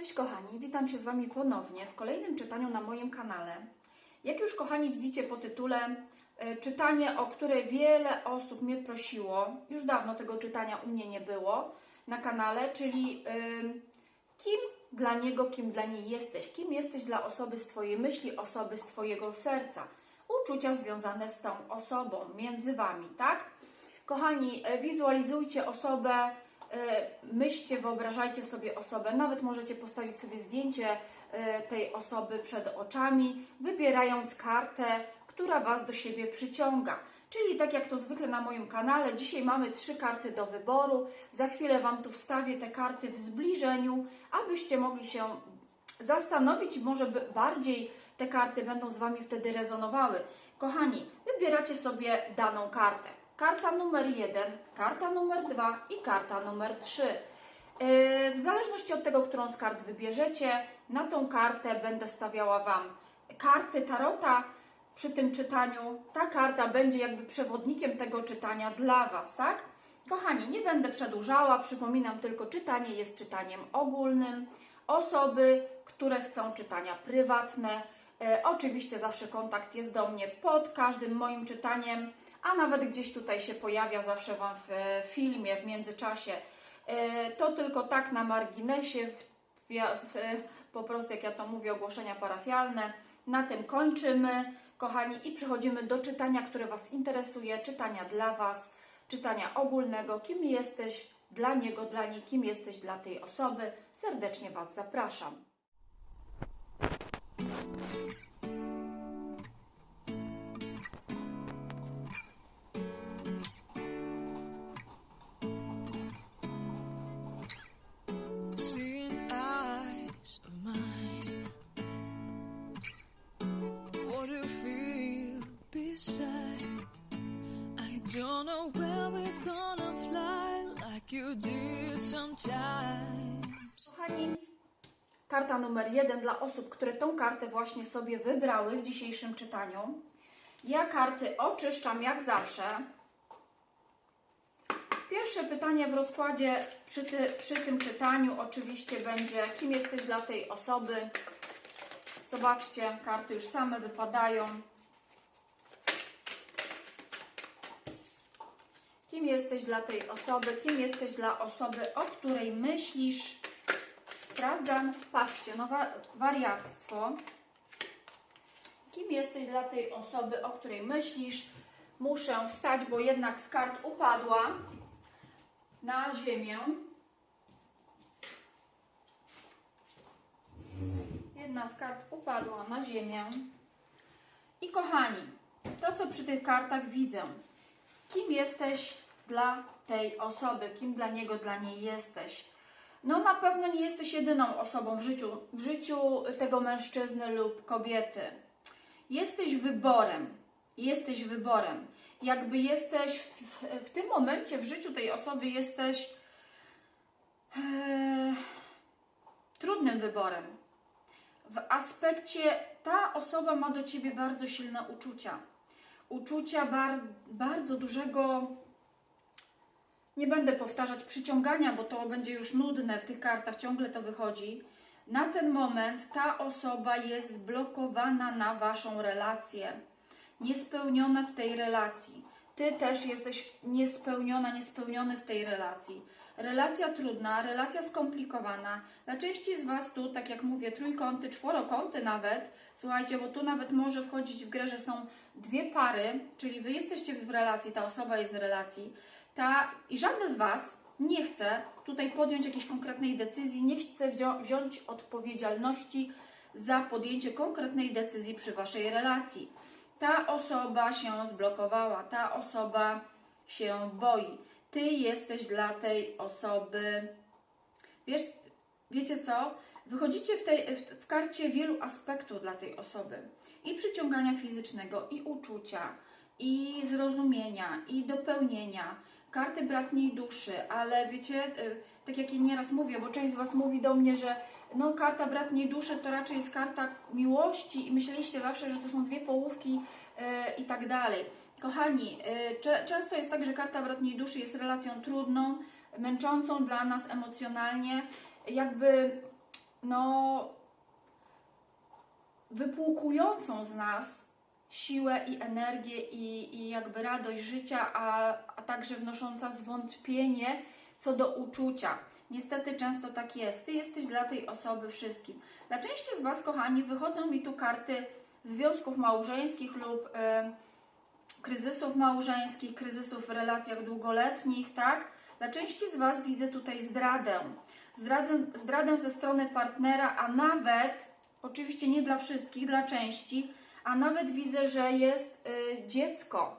Cześć kochani, witam się z Wami ponownie w kolejnym czytaniu na moim kanale. Jak już kochani widzicie po tytule, e, czytanie, o które wiele osób mnie prosiło, już dawno tego czytania u mnie nie było na kanale, czyli ym, kim dla niego, kim dla niej jesteś, kim jesteś dla osoby z Twojej myśli, osoby z Twojego serca, uczucia związane z tą osobą, między Wami, tak? Kochani, e, wizualizujcie osobę, e, myślcie, wyobrażajcie sobie osobę, nawet możecie postawić sobie zdjęcie e, tej osoby przed oczami, wybierając kartę, która Was do siebie przyciąga. Czyli tak jak to zwykle na moim kanale, dzisiaj mamy trzy karty do wyboru. Za chwilę Wam tu wstawię te karty w zbliżeniu, abyście mogli się zastanowić, może bardziej te karty będą z Wami wtedy rezonowały. Kochani, wybieracie sobie daną kartę. Karta numer jeden, karta numer dwa i karta numer trzy. Yy, W zależności od tego, którą z kart wybierzecie, na tą kartę będę stawiała Wam karty tarota przy tym czytaniu. Ta karta będzie jakby przewodnikiem tego czytania dla Was, tak? Kochani, nie będę przedłużała, przypominam tylko, czytanie jest czytaniem ogólnym. Osoby, które chcą czytania prywatne, e, oczywiście zawsze kontakt jest do mnie pod każdym moim czytaniem, a nawet gdzieś tutaj się pojawia zawsze Wam w e, filmie w międzyczasie. E, To tylko tak na marginesie, w, w, w, po prostu jak ja to mówię, ogłoszenia parafialne. Na tym kończymy, kochani, i przechodzimy do czytania, które Was interesuje, czytania dla Was, czytania ogólnego, kim jesteś dla niego, dla niej, kim jesteś dla tej osoby. Serdecznie Was zapraszam. Karta numer jeden dla osób, które tą kartę właśnie sobie wybrały w dzisiejszym czytaniu. Ja karty oczyszczam jak zawsze. Pierwsze pytanie w rozkładzie przy, ty, przy tym czytaniu oczywiście będzie, kim jesteś dla tej osoby. Zobaczcie, karty już same wypadają. Kim jesteś dla tej osoby? Kim jesteś dla osoby, o której myślisz? Sprawdzam. Patrzcie, no wa- wariactwo. Kim jesteś dla tej osoby, o której myślisz? Muszę wstać, bo jednak z kart upadła na ziemię. Jedna z kart upadła na ziemię. I kochani, to co przy tych kartach widzę, kim jesteś dla tej osoby, kim dla niego, dla niej jesteś. No na pewno nie jesteś jedyną osobą w życiu, w życiu tego mężczyzny lub kobiety. Jesteś wyborem. Jesteś wyborem. Jakby jesteś w, w, tym momencie w życiu tej osoby jesteś e, trudnym wyborem. W aspekcie ta osoba ma do ciebie bardzo silne uczucia. Uczucia bar, bardzo dużego nie będę powtarzać przyciągania, bo to będzie już nudne w tych kartach, ciągle to wychodzi. Na ten moment ta osoba jest zblokowana na waszą relację, niespełniona w tej relacji. Ty też jesteś niespełniona, niespełniony w tej relacji. Relacja trudna, relacja skomplikowana. Dla części z Was tu, tak jak mówię, trójkąty, czworokąty nawet, słuchajcie, bo tu nawet może wchodzić w grę, że są dwie pary, czyli Wy jesteście w relacji, ta osoba jest w relacji ta, i żadne z Was nie chce tutaj podjąć jakiejś konkretnej decyzji, nie chce wzią, wziąć odpowiedzialności za podjęcie konkretnej decyzji przy Waszej relacji. Ta osoba się zblokowała, ta osoba się boi. Ty jesteś dla tej osoby. Wiesz, wiecie co? Wychodzicie w, tej, w, w karcie wielu aspektów dla tej osoby. I przyciągania fizycznego, i uczucia, i zrozumienia, i dopełnienia. Karty bratniej duszy, ale wiecie, y, tak jak ja nieraz mówię, bo część z Was mówi do mnie, że no karta bratniej duszy to raczej jest karta miłości i myśleliście zawsze, że to są dwie połówki y, i tak dalej. Kochani, y, często jest tak, że karta bratniej duszy jest relacją trudną, męczącą dla nas emocjonalnie, jakby no, wypłukującą z nas siłę i energię i, i jakby radość życia, a, a także wnosząca zwątpienie co do uczucia. Niestety często tak jest. Ty jesteś dla tej osoby wszystkim. Dla części z Was, kochani, wychodzą mi tu karty związków małżeńskich lub e, kryzysów małżeńskich, kryzysów w relacjach długoletnich, tak? Dla części z Was widzę tutaj zdradę. Zdradzę, zdradę ze strony partnera, a nawet, oczywiście nie dla wszystkich, dla części, a nawet widzę, że jest y, dziecko.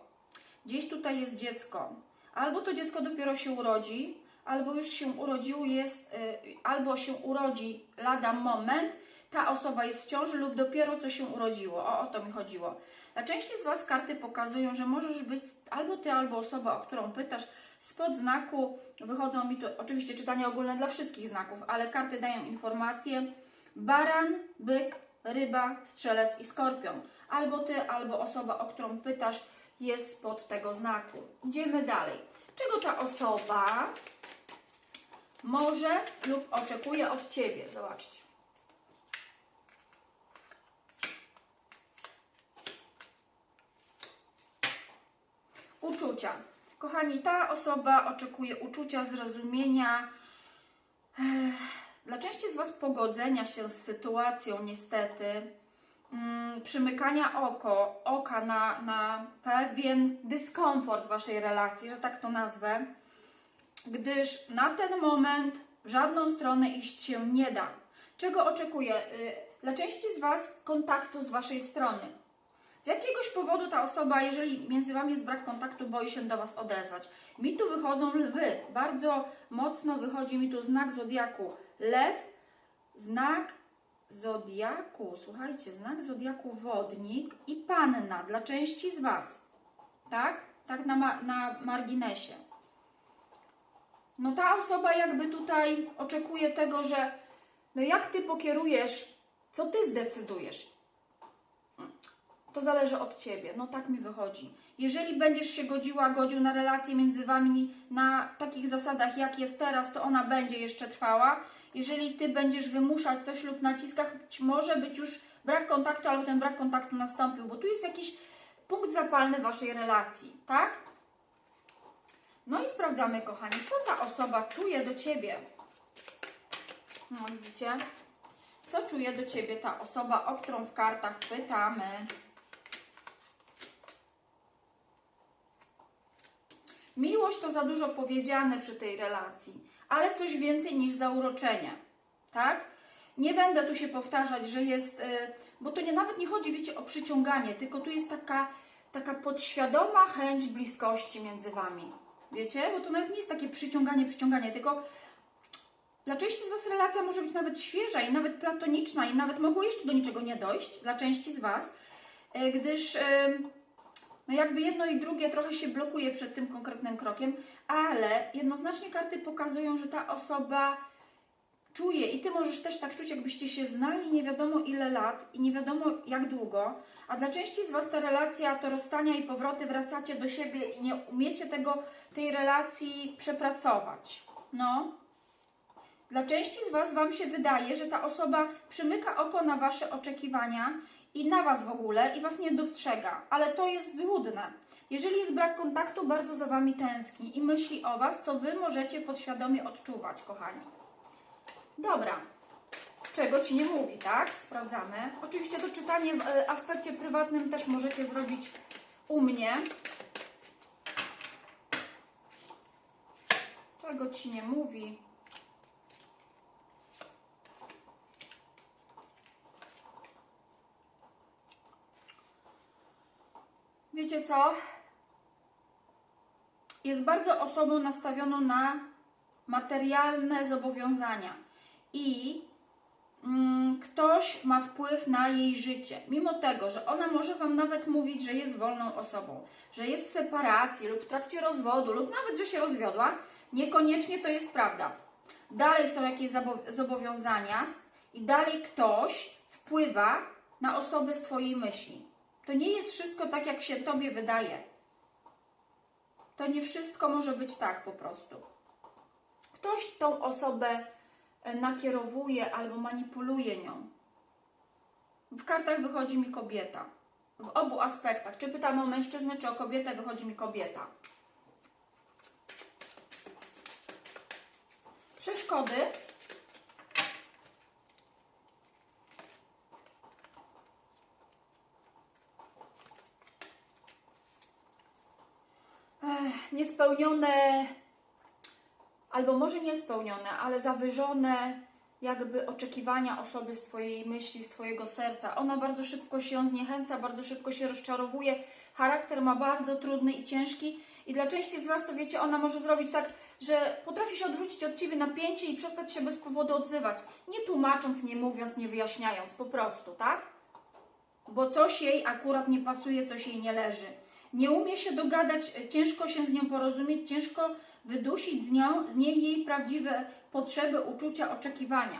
Gdzieś tutaj jest dziecko. Albo to dziecko dopiero się urodzi, albo już się urodziło, jest, y, albo się urodzi lada moment, ta osoba jest w ciąży lub dopiero co się urodziło. O, o to mi chodziło. Dla części z Was karty pokazują, że możesz być albo Ty, albo osoba, o którą pytasz, spod znaku wychodzą mi tu oczywiście czytanie ogólne dla wszystkich znaków, ale karty dają informacje baran, byk, ryba, strzelec i skorpion. Albo Ty, albo osoba, o którą pytasz, jest spod tego znaku. Idziemy dalej. Czego ta osoba może lub oczekuje od Ciebie? Zobaczcie. Uczucia. Kochani, ta osoba oczekuje uczucia, zrozumienia, ech, dla części z Was pogodzenia się z sytuacją, niestety, mm, przymykania oko, oka na, na pewien dyskomfort Waszej relacji, że tak to nazwę, gdyż na ten moment w żadną stronę iść się nie da. Czego oczekuję? Y, Dla części z Was kontaktu z Waszej strony. Z jakiegoś powodu ta osoba, jeżeli między Wami jest brak kontaktu, boi się do Was odezwać. Mi tu wychodzą lwy. Bardzo mocno wychodzi mi tu znak zodiaku lew, znak zodiaku, słuchajcie, znak zodiaku wodnik i panna dla części z Was. Tak? Tak na, ma- na marginesie. No ta osoba jakby tutaj oczekuje tego, że no jak Ty pokierujesz, co Ty zdecydujesz, to zależy od ciebie. No tak mi wychodzi. Jeżeli będziesz się godziła, godził na relacje między wami na takich zasadach, jak jest teraz, to ona będzie jeszcze trwała. Jeżeli ty będziesz wymuszać coś lub naciskać, może być już brak kontaktu, albo ten brak kontaktu nastąpił, bo tu jest jakiś punkt zapalny waszej relacji, tak? No i sprawdzamy, kochani, co ta osoba czuje do ciebie. No, widzicie? Co czuje do ciebie ta osoba, o którą w kartach pytamy? Miłość to za dużo powiedziane przy tej relacji, ale coś więcej niż zauroczenie, tak? Nie będę tu się powtarzać, że jest, y, bo to nie, nawet nie chodzi, wiecie, o przyciąganie, tylko tu jest taka, taka podświadoma chęć bliskości między Wami, wiecie? Bo to nawet nie jest takie przyciąganie, przyciąganie, tylko dla części z Was relacja może być nawet świeża i nawet platoniczna i nawet mogło jeszcze do niczego nie dojść, dla części z Was, y, gdyż... y, no jakby jedno i drugie trochę się blokuje przed tym konkretnym krokiem, ale jednoznacznie karty pokazują, że ta osoba czuje i ty możesz też tak czuć, jakbyście się znali nie wiadomo ile lat i nie wiadomo jak długo, a dla części z Was ta relacja to rozstania i powroty, wracacie do siebie i nie umiecie tego, tej relacji przepracować. No. Dla części z Was Wam się wydaje, że ta osoba przymyka oko na Wasze oczekiwania i na Was w ogóle i Was nie dostrzega, ale to jest złudne. Jeżeli jest brak kontaktu, bardzo za Wami tęskni i myśli o Was, co Wy możecie podświadomie odczuwać, kochani. Dobra. Czego Ci nie mówi, tak? Sprawdzamy. Oczywiście to czytanie w e, aspekcie prywatnym też możecie zrobić u mnie. Czego Ci nie mówi? Wiecie co? Jest bardzo osobą nastawioną na materialne zobowiązania i mm, ktoś ma wpływ na jej życie. Mimo tego, że ona może Wam nawet mówić, że jest wolną osobą, że jest w separacji lub w trakcie rozwodu, lub nawet, że się rozwiodła, niekoniecznie to jest prawda. Dalej są jakieś zobowiązania i dalej ktoś wpływa na osobę z Twojej myśli. To nie jest wszystko tak, jak się Tobie wydaje. To nie wszystko może być tak po prostu. Ktoś tą osobę e, nakierowuje albo manipuluje nią. W kartach wychodzi mi kobieta. W obu aspektach. Czy pytamy o mężczyznę, czy o kobietę, wychodzi mi kobieta. Przeszkody. Ech, niespełnione, albo może niespełnione, ale zawyżone jakby oczekiwania osoby z Twojej myśli, z Twojego serca. Ona bardzo szybko się zniechęca, bardzo szybko się rozczarowuje. Charakter ma bardzo trudny i ciężki i dla części z Was to wiecie, ona może zrobić tak, że potrafi się odwrócić od Ciebie napięcie i przestać się bez powodu odzywać. Nie tłumacząc, nie mówiąc, nie wyjaśniając, po prostu, tak? Bo coś jej akurat nie pasuje, coś jej nie leży. Nie umie się dogadać, e, ciężko się z nią porozumieć, ciężko wydusić z, nią, z niej jej prawdziwe potrzeby, uczucia, oczekiwania.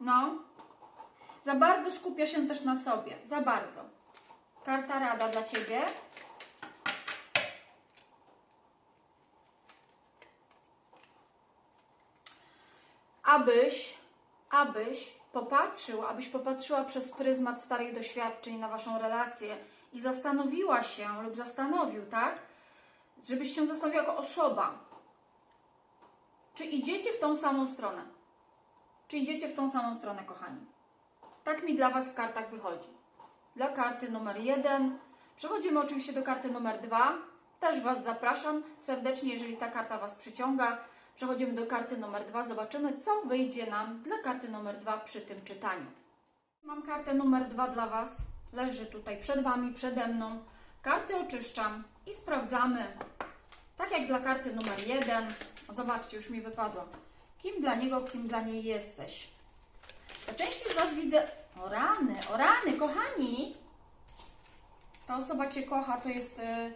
No. Za bardzo skupia się też na sobie. Za bardzo. Karta rada dla Ciebie. Abyś, abyś popatrzył, abyś popatrzyła przez pryzmat starych doświadczeń na Waszą relację i zastanowiła się lub zastanowił, tak? Żebyś się zastanowiła jako osoba, czy idziecie w tą samą stronę? Czy idziecie w tą samą stronę, kochani? Tak mi dla Was w kartach wychodzi. Dla karty numer jeden. Przechodzimy oczywiście do karty numer dwa. Też Was zapraszam serdecznie, jeżeli ta karta Was przyciąga. Przechodzimy do karty numer dwa. Zobaczymy, co wyjdzie nam dla karty numer dwa przy tym czytaniu. Mam kartę numer dwa dla Was. Leży tutaj przed Wami, przede mną. Karty oczyszczam i sprawdzamy. Tak jak dla karty numer jeden. Zobaczcie, już mi wypadło. Kim dla niego, kim dla niej jesteś? Po części z Was widzę. O rany, o rany, kochani! Ta osoba Cię kocha, to jest, y,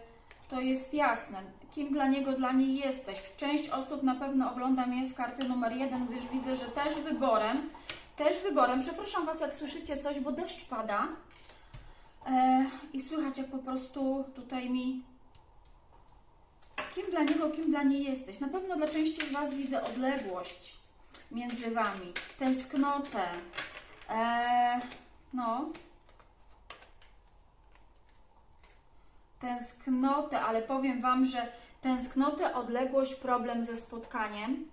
to jest jasne. Kim dla niego, dla niej jesteś. Część osób na pewno ogląda mnie z karty numer jeden, gdyż widzę, że też wyborem, też wyborem. Przepraszam Was, jak słyszycie coś, bo deszcz pada. E, I słychać, jak po prostu tutaj mi Kim dla niego, kim dla niej jesteś? Na pewno dla części z Was widzę odległość między Wami, tęsknotę. Eee, no. Tęsknotę, ale powiem Wam, że tęsknotę, odległość, problem ze spotkaniem.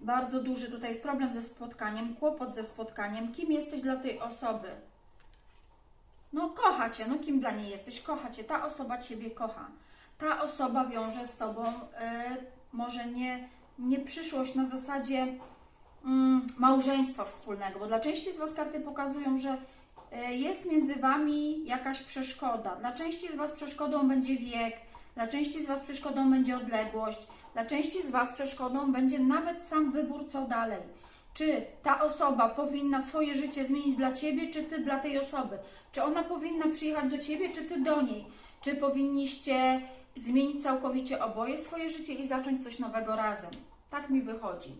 Bardzo duży tutaj jest problem ze spotkaniem, kłopot ze spotkaniem. Kim jesteś dla tej osoby? No, kocha Cię, no kim dla niej jesteś? Kocha Cię, ta osoba Ciebie kocha ta osoba wiąże z Tobą y, może nie, nie przyszłość na zasadzie mm, małżeństwa wspólnego, bo dla części z Was karty pokazują, że y, jest między Wami jakaś przeszkoda. Dla części z Was przeszkodą będzie wiek, dla części z Was przeszkodą będzie odległość, dla części z Was przeszkodą będzie nawet sam wybór, co dalej. Czy ta osoba powinna swoje życie zmienić dla Ciebie, czy Ty dla tej osoby? Czy ona powinna przyjechać do Ciebie, czy Ty do niej? Czy powinniście zmienić całkowicie oboje swoje życie i zacząć coś nowego razem. Tak mi wychodzi.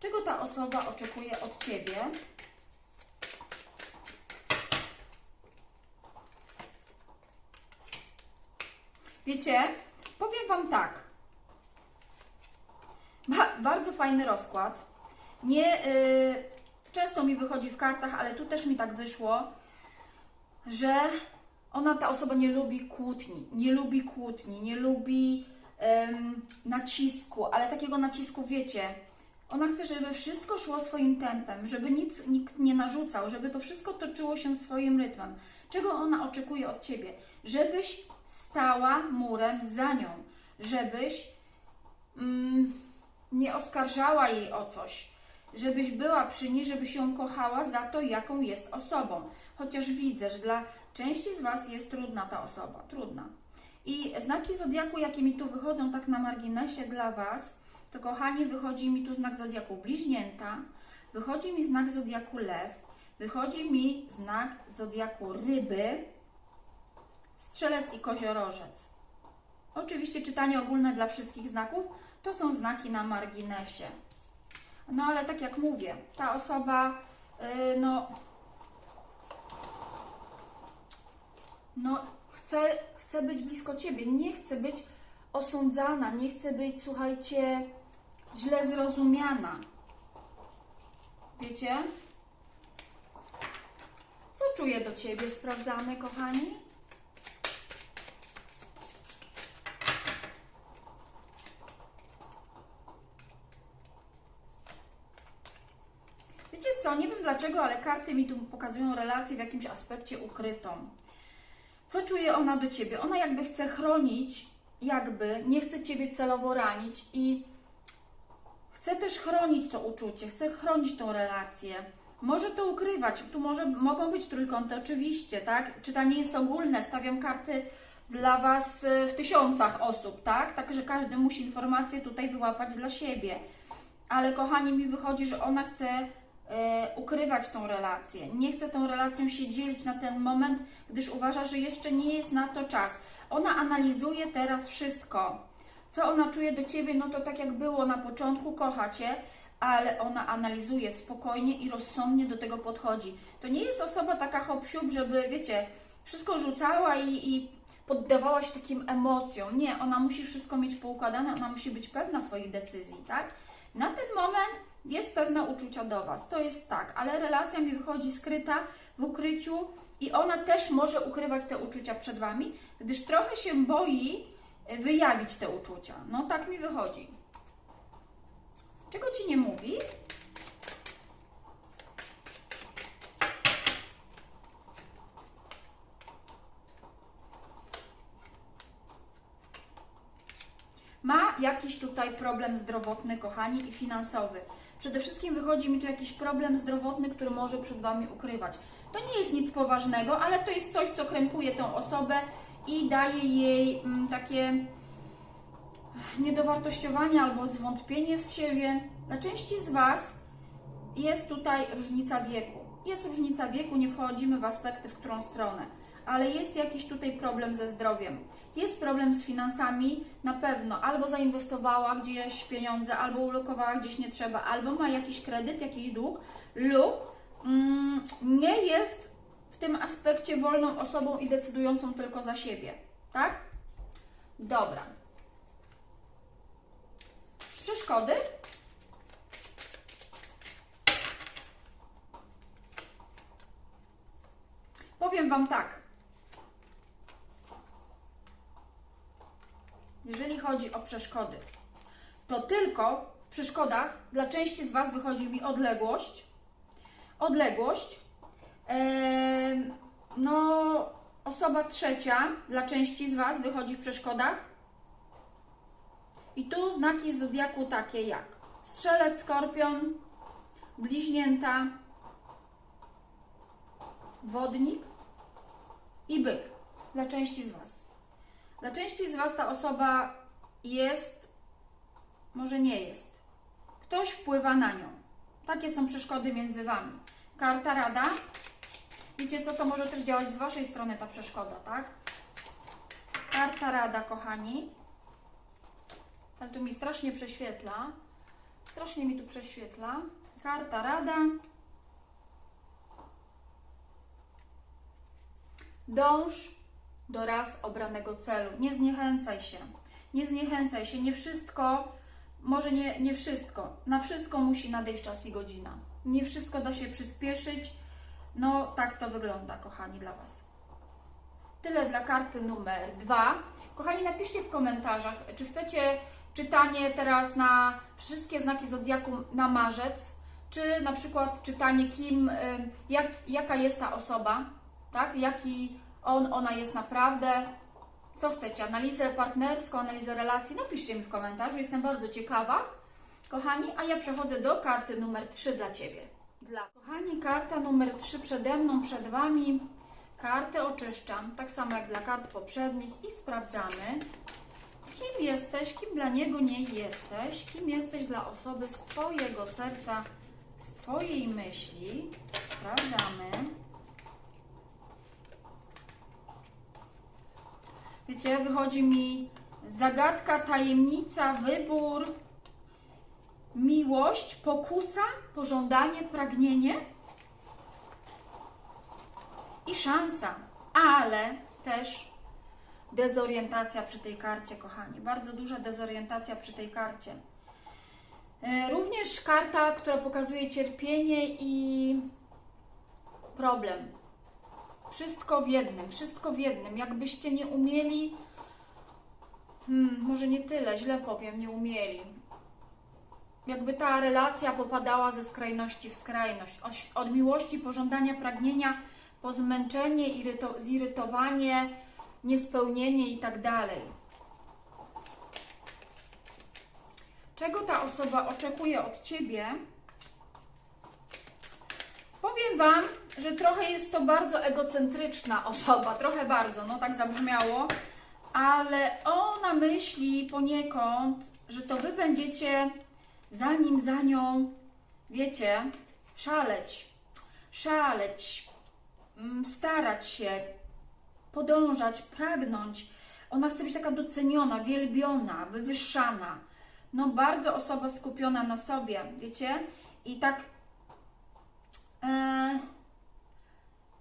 Czego ta osoba oczekuje od Ciebie? Wiecie, powiem Wam tak. Ba bardzo fajny rozkład. Nie, y, często mi wychodzi w kartach, ale tu też mi tak wyszło, że ona, ta osoba nie lubi kłótni, nie lubi kłótni, nie lubi nacisku, ale takiego nacisku wiecie. Ona chce, żeby wszystko szło swoim tempem, żeby nic nikt nie narzucał, żeby to wszystko toczyło się swoim rytmem. Czego ona oczekuje od ciebie? Żebyś stała murem za nią, żebyś mm, nie oskarżała jej o coś, żebyś była przy niej, żebyś ją kochała za to, jaką jest osobą. Chociaż widzę, że dla części z Was jest trudna ta osoba, trudna. I znaki zodiaku, jakie mi tu wychodzą tak na marginesie dla Was, to kochani, wychodzi mi tu znak zodiaku bliźnięta, wychodzi mi znak zodiaku lew, wychodzi mi znak zodiaku ryby, strzelec i koziorożec. Oczywiście czytanie ogólne dla wszystkich znaków to są znaki na marginesie. No ale tak jak mówię, ta osoba, yy, no, no chcę, chcę być blisko Ciebie, nie chcę być osądzana, nie chcę być, słuchajcie, źle zrozumiana. Wiecie? Co czuje do Ciebie? Sprawdzamy, kochani. Wiecie co? Nie wiem dlaczego, ale karty mi tu pokazują relację w jakimś aspekcie ukrytą. Co czuje ona do Ciebie? Ona jakby chce chronić, jakby, nie chce Ciebie celowo ranić i chce też chronić to uczucie, chce chronić tą relację. Może to ukrywać, tu może, mogą być trójkąty, oczywiście, tak? Czytanie jest ogólne, stawiam karty dla Was y, w tysiącach osób, tak? Także każdy musi informacje tutaj wyłapać dla siebie. Ale kochani, mi wychodzi, że ona chce e, ukrywać tą relację. Nie chce tą relacją się dzielić na ten moment, gdyż uważa, że jeszcze nie jest na to czas. Ona analizuje teraz wszystko. Co ona czuje do ciebie, no to tak jak było na początku, kocha cię, ale ona analizuje spokojnie i rozsądnie do tego podchodzi. To nie jest osoba taka hop żeby, wiecie, wszystko rzucała i, i poddawała się takim emocjom. Nie, ona musi wszystko mieć poukładane, ona musi być pewna swoich decyzji, tak? Na ten moment jest pewna uczucia do Was, to jest tak, ale relacja mi wychodzi skryta w ukryciu i ona też może ukrywać te uczucia przed Wami, gdyż trochę się boi e, wyjawić te uczucia. No tak mi wychodzi. Czego Ci nie mówi? ma jakiś tutaj problem zdrowotny, kochani, i finansowy. Przede wszystkim wychodzi mi tu jakiś problem zdrowotny, który może przed Wami ukrywać. To nie jest nic poważnego, ale to jest coś, co krępuje tę osobę i daje jej mm, takie niedowartościowanie albo zwątpienie w siebie. Dla części z Was jest tutaj różnica wieku. Jest różnica wieku, nie wchodzimy w aspekty, w którą stronę, ale jest jakiś tutaj problem ze zdrowiem. Jest problem z finansami, na pewno. Albo zainwestowała gdzieś pieniądze, albo ulokowała gdzieś nie trzeba, albo ma jakiś kredyt, jakiś dług, lub mm, nie jest w tym aspekcie wolną osobą i decydującą tylko za siebie. Tak? Dobra. Przeszkody? Powiem Wam tak. Jeżeli chodzi o przeszkody, to tylko w przeszkodach dla części z Was wychodzi mi odległość. Odległość. Em, no, osoba trzecia dla części z Was wychodzi w przeszkodach. I tu znaki zodiaku takie jak strzelec, skorpion, bliźnięta, wodnik i byk dla części z Was. Dla części z Was ta osoba jest, może nie jest. Ktoś wpływa na nią. Takie są przeszkody między Wami. Karta rada. Wiecie co, to może też działać z Waszej strony ta przeszkoda, tak? Karta rada, kochani. Ale tu mi strasznie prześwietla. Strasznie mi tu prześwietla. Karta rada. Dąż do raz obranego celu. Nie zniechęcaj się. Nie zniechęcaj się. Nie wszystko, może nie, nie wszystko. Na wszystko musi nadejść czas i godzina. Nie wszystko da się przyspieszyć. No, tak to wygląda, kochani, dla Was. Tyle dla karty numer dwa. Kochani, napiszcie w komentarzach, czy chcecie czytanie teraz na wszystkie znaki zodiaku na marzec, czy na przykład czytanie kim, y, jak, jaka jest ta osoba, tak? Jaki on, ona jest naprawdę. Co chcecie? Analizę partnerską, analizę relacji? Napiszcie mi w komentarzu, jestem bardzo ciekawa. Kochani, a ja przechodzę do karty numer 3 dla Ciebie. Dla... Kochani, karta numer 3 przede mną, przed Wami. Kartę oczyszczam, tak samo jak dla kart poprzednich i sprawdzamy, kim jesteś, kim dla niego nie jesteś, kim jesteś dla osoby z Twojego serca, z Twojej myśli. Sprawdzamy. Wiecie, wychodzi mi zagadka, tajemnica, wybór, miłość, pokusa, pożądanie, pragnienie i szansa, ale też dezorientacja przy tej karcie, kochani. Bardzo duża dezorientacja przy tej karcie. E, Również karta, która pokazuje cierpienie i problem. Wszystko w jednym, wszystko w jednym. Jakbyście nie umieli, hmm, może nie tyle, źle powiem, nie umieli. Jakby ta relacja popadała ze skrajności w skrajność. Od, od miłości, pożądania, pragnienia, po zmęczenie, iryto, zirytowanie, niespełnienie i tak dalej. Czego ta osoba oczekuje od ciebie? Powiem Wam, że trochę jest to bardzo egocentryczna osoba, trochę bardzo, no tak zabrzmiało, ale ona myśli poniekąd, że to Wy będziecie za nim, za nią, wiecie, szaleć, szaleć, mm, starać się, podążać, pragnąć. Ona chce być taka doceniona, wielbiona, wywyższana. No, bardzo osoba skupiona na sobie, wiecie? I tak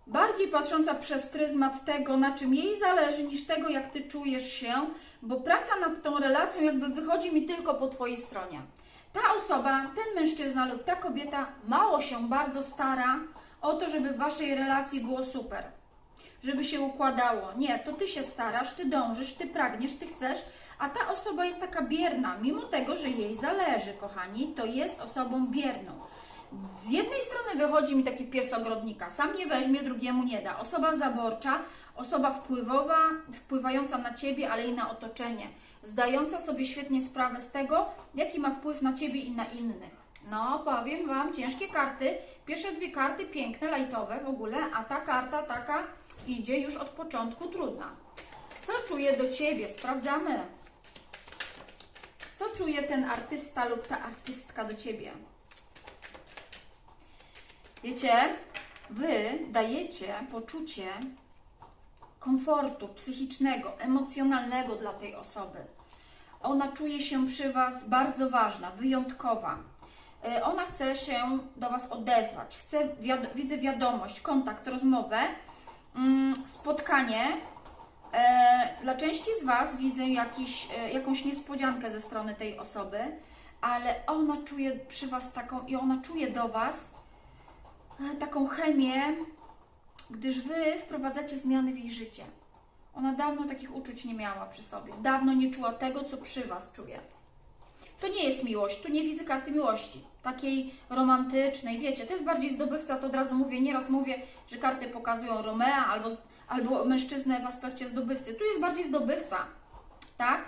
bardziej patrząca przez pryzmat tego, na czym jej zależy, niż tego, jak ty czujesz się, bo praca nad tą relacją jakby wychodzi mi tylko po twojej stronie. Ta osoba, ten mężczyzna lub ta kobieta mało się bardzo stara o to, żeby w waszej relacji było super żeby się układało. Nie, to ty się starasz, ty dążysz, ty pragniesz, ty chcesz, a ta osoba jest taka bierna, mimo tego, że jej zależy, kochani, to jest osobą bierną. Z jednej strony wychodzi mi taki pies ogrodnika, sam nie weźmie, drugiemu nie da. Osoba zaborcza, osoba wpływowa, wpływająca na ciebie, ale i na otoczenie, zdająca sobie świetnie sprawę z tego, jaki ma wpływ na ciebie i na innych. No, powiem Wam, ciężkie karty. Pierwsze dwie karty piękne, lajtowe w ogóle, a ta karta taka idzie już od początku trudna. Co czuje do Ciebie? Sprawdzamy. Co czuje ten artysta lub ta artystka do Ciebie? Wiecie, Wy dajecie poczucie komfortu psychicznego, emocjonalnego dla tej osoby. Ona czuje się przy Was bardzo ważna, wyjątkowa. E, Ona chce się do Was odezwać, chce, wiad- widzę wiadomość, kontakt, rozmowę, mm, spotkanie. E, Dla części z Was widzę jakiś, e, jakąś niespodziankę ze strony tej osoby, ale ona czuje przy Was taką i ona czuje do Was taką chemię, gdyż Wy wprowadzacie zmiany w jej życie. Ona dawno takich uczuć nie miała przy sobie, dawno nie czuła tego, co przy Was czuje. To nie jest miłość, tu nie widzę karty miłości, takiej romantycznej, wiecie, to jest bardziej zdobywca, to od razu mówię, nieraz mówię, że karty pokazują Romea albo, albo mężczyznę w aspekcie zdobywcy. Tu jest bardziej zdobywca, tak?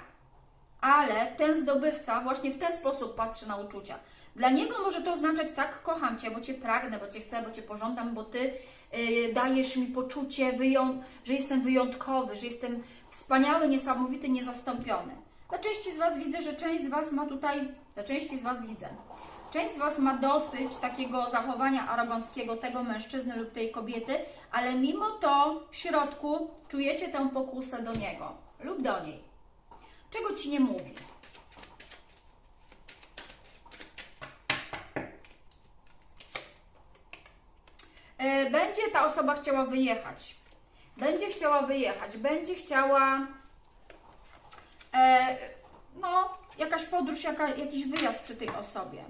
Ale ten zdobywca właśnie w ten sposób patrzy na uczucia. Dla niego może to oznaczać tak, kocham Cię, bo Cię pragnę, bo Cię chcę, bo Cię pożądam, bo Ty yy, dajesz mi poczucie, że jestem wyjątkowy, że jestem wspaniały, niesamowity, niezastąpiony. Dla części z Was widzę, że część z Was ma tutaj, dla części z Was widzę, część z Was ma dosyć takiego zachowania aroganckiego tego mężczyzny lub tej kobiety, ale mimo to w środku czujecie tę pokusę do niego lub do niej. Czego Ci nie mówi? Będzie ta osoba chciała wyjechać. Będzie chciała wyjechać, będzie chciała e, no, jakaś podróż, jaka, jakiś wyjazd przy tej osobie.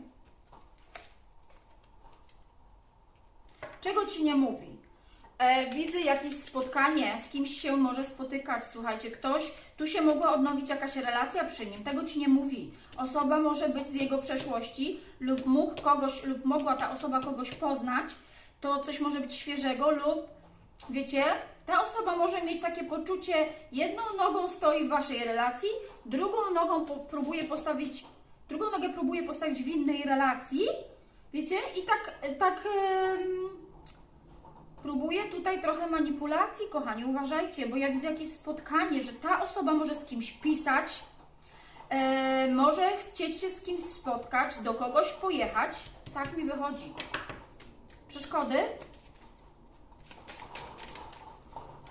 Czego ci nie mówi? E, widzę jakieś spotkanie, z kimś się może spotykać, słuchajcie, ktoś, tu się mogła odnowić jakaś relacja przy nim, tego ci nie mówi. Osoba może być z jego przeszłości lub mógł kogoś, lub mogła ta osoba kogoś poznać, to coś może być świeżego lub Wiecie, ta osoba może mieć takie poczucie, jedną nogą stoi w waszej relacji, drugą nogą próbuje postawić, drugą nogę próbuje postawić w innej relacji, wiecie, i tak, tak em, próbuje tutaj trochę manipulacji, kochani, uważajcie, bo ja widzę jakieś spotkanie, że ta osoba może z kimś pisać, e, może chcieć się z kimś spotkać, do kogoś pojechać, tak mi wychodzi. Przeszkody?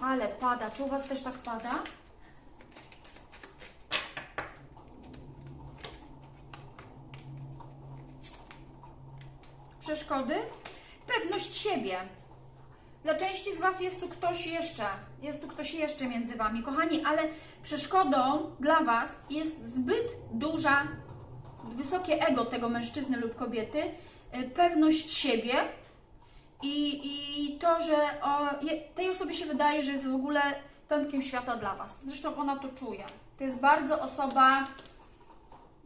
Ale pada. Czy u Was też tak pada? Przeszkody? Pewność siebie. Dla części z Was jest tu ktoś jeszcze. Jest tu ktoś jeszcze między Wami, kochani, ale przeszkodą dla Was jest zbyt duża wysokie ego tego mężczyzny lub kobiety, y, pewność siebie i, i to, że o, tej osobie się wydaje, że jest w ogóle pępkiem świata dla Was. Zresztą ona to czuje. To jest bardzo osoba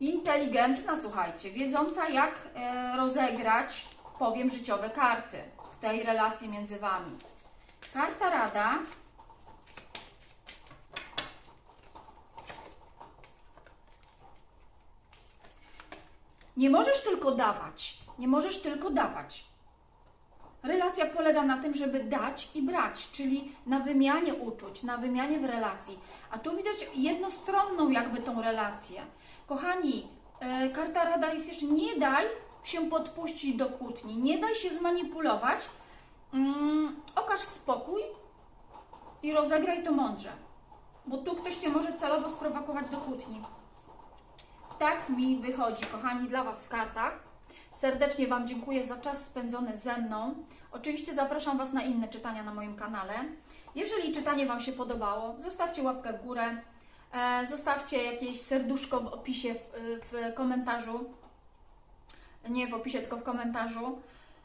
inteligentna, słuchajcie, wiedząca jak e, rozegrać, powiem, życiowe karty w tej relacji między Wami. Karta Rada. Nie możesz tylko dawać. Nie możesz tylko dawać. Relacja polega na tym, żeby dać i brać, czyli na wymianie uczuć, na wymianie w relacji. A tu widać jednostronną jakby tą relację. Kochani, e, karta rada jest jeszcze nie daj się podpuścić do kłótni, nie daj się zmanipulować. Mm, okaż spokój i rozegraj to mądrze, bo tu ktoś Cię może celowo sprowokować do kłótni. Tak mi wychodzi, kochani, dla Was w kartach. Serdecznie Wam dziękuję za czas spędzony ze mną. Oczywiście zapraszam Was na inne czytania na moim kanale. Jeżeli czytanie Wam się podobało, zostawcie łapkę w górę, e, zostawcie jakieś serduszko w opisie, w, w komentarzu. Nie w opisie, tylko w komentarzu.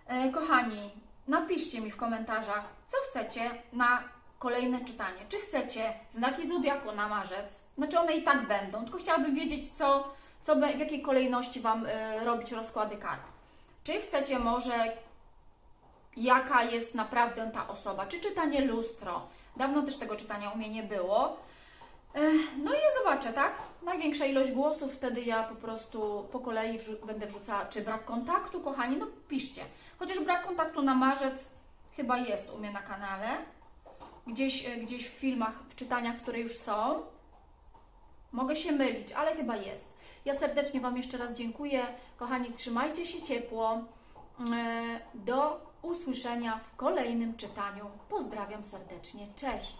E, kochani, napiszcie mi w komentarzach, co chcecie na kolejne czytanie. Czy chcecie znaki zodiaku na marzec? Znaczy one i tak będą, tylko chciałabym wiedzieć, co, co w jakiej kolejności Wam e, robić rozkłady kart. Czy chcecie może jaka jest naprawdę ta osoba, czy czytanie lustro. Dawno też tego czytania u mnie nie było. Ech, No i ja zobaczę, tak? Największa ilość głosów, wtedy ja po prostu po kolei wrzu- będę wrzucała, czy brak kontaktu, kochani, no piszcie. Chociaż brak kontaktu na marzec chyba jest u mnie na kanale. Gdzieś, e, gdzieś w filmach, w czytaniach, które już są. Mogę się mylić, ale chyba jest. Ja serdecznie Wam jeszcze raz dziękuję. Kochani, trzymajcie się ciepło. E, Do usłyszenia w kolejnym czytaniu. Pozdrawiam serdecznie. Cześć!